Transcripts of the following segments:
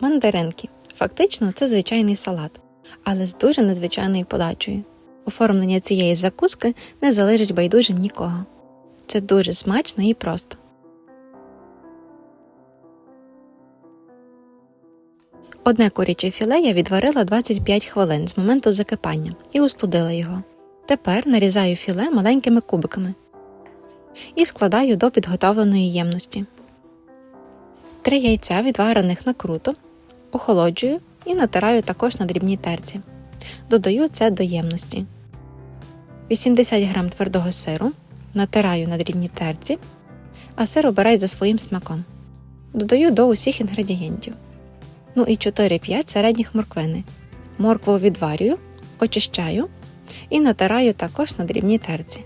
Мандаринки. Фактично, це звичайний салат, але з дуже незвичайною подачею. Оформлення цієї закуски не залежить байдужим нікого. Це дуже смачно і просто. Одне куряче філе я відварила 25 хвилин з моменту закипання і устудила його. Тепер нарізаю філе маленькими кубиками і складаю до підготовленої ємності. Три яйця відварених накруто, охолоджую і натираю також на дрібній терці. Додаю це до ємності. 80 г твердого сиру натираю на дрібній терці, а сир обирай за своїм смаком. Додаю до усіх інгредієнтів. Ну і 4-5 середніх морквини. Моркву відварюю, очищаю і натираю також на дрібній терці.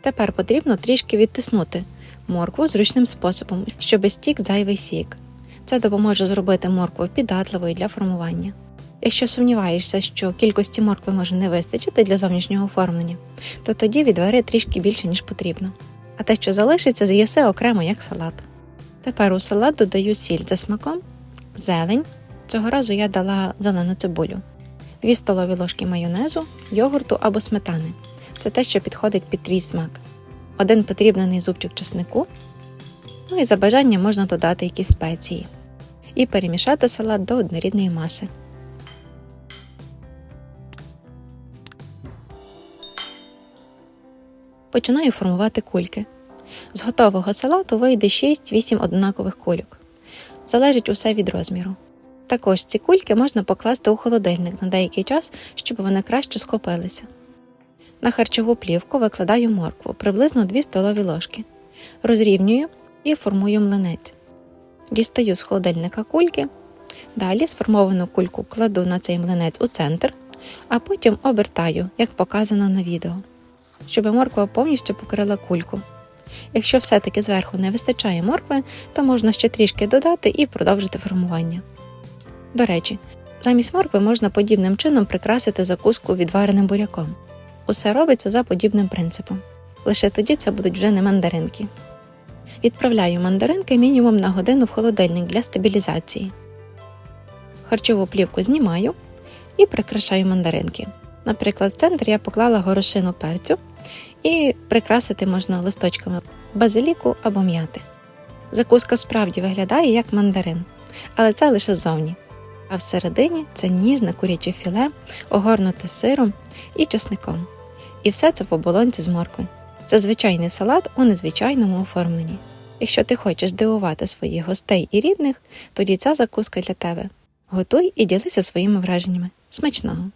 Тепер потрібно трішки відтиснути моркву зручним способом, щоб стік зайвий сік. Це допоможе зробити моркву піддатливою для формування. Якщо сумніваєшся, що кількості моркви може не вистачити для зовнішнього оформлення, то тоді відвари трішки більше, ніж потрібно. А те, що залишиться, з'їси окремо як салат. Тепер у салат додаю сіль за смаком, зелень. Цього разу я дала зелену цибулю, 2 столові ложки майонезу, йогурту або сметани. Це те, що підходить під твій смак. Один потрібний зубчик чеснику. Ну і за бажанням можна додати якісь спеції. І перемішати салат до однорідної маси. Починаю формувати кульки. З готового салату вийде 6-8 однакових кульок. Залежить усе від розміру. Також ці кульки можна покласти у холодильник на деякий час, щоб вони краще схопилися. На харчову плівку викладаю моркву приблизно 2 столові ложки. Розрівнюю і формую млинець. Дістаю з холодильника кульки. Далі сформовану кульку кладу на цей млинець у центр, а потім обертаю, як показано на відео, щоб морква повністю покрила кульку. Якщо все-таки зверху не вистачає моркви, то можна ще трішки додати і продовжити формування. До речі, замість моркви можна подібним чином прикрасити закуску відвареним буряком. Усе робиться за подібним принципом. Лише тоді це будуть вже не мандаринки. Відправляю мандаринки мінімум на годину в холодильник для стабілізації. Харчову плівку знімаю і прикрашаю мандаринки. Наприклад, в центр я поклала горошину перцю і прикрасити можна листочками базиліку або м'яти. Закуска справді виглядає як мандарин, але це лише ззовні. А всередині це ніжне куряче філе, огорнуте сиром і чесником. І все це в оболонці з моркви. Це звичайний салат у незвичайному оформленні. Якщо ти хочеш дивувати своїх гостей і рідних, тоді ця закуска для тебе. Готуй і ділися своїми враженнями. Смачного!